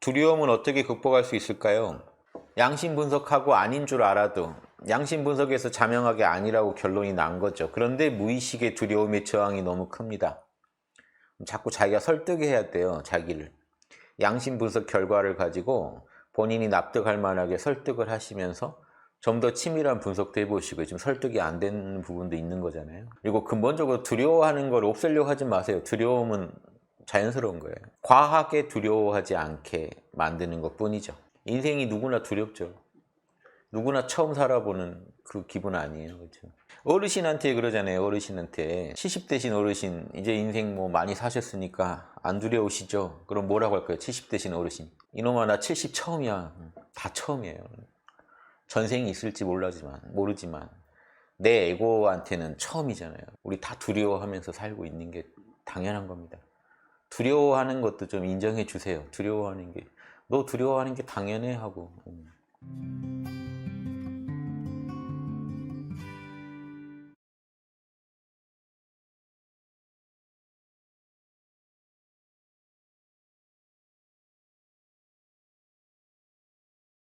두려움은 어떻게 극복할 수 있을까요? 양심 분석하고 아닌 줄 알아도 양심 분석에서 자명하게 아니라고 결론이 난 거죠. 그런데 무의식의 두려움의 저항이 너무 큽니다. 자꾸 자기가 설득해야 돼요. 자기를. 양심 분석 결과를 가지고 본인이 납득할 만하게 설득을 하시면서 좀 더 치밀한 분석도 해보시고 지금 설득이 안 되는 부분도 있는 거잖아요. 그리고 근본적으로 두려워하는 걸 없애려고 하지 마세요. 두려움은 자연스러운 거예요. 과하게 두려워하지 않게 만드는 것 뿐이죠. 인생이 누구나 두렵죠. 누구나 처음 살아보는 그 기분 아니에요. 그렇죠? 어르신한테 그러잖아요. 어르신한테 70대신 어르신 이제 인생 뭐 많이 사셨으니까 안 두려우시죠? 그럼 뭐라고 할까요? 70대신 어르신 이놈아 나 70 처음이야. 다 처음이에요. 전생이 있을지 몰라지만 모르지만 내 에고한테는 처음이잖아요. 우리 다 두려워하면서 살고 있는 게 당연한 겁니다. 두려워하는 것도 좀 인정해 주세요. 두려워하는 게 너 두려워하는 게 당연해 하고 음.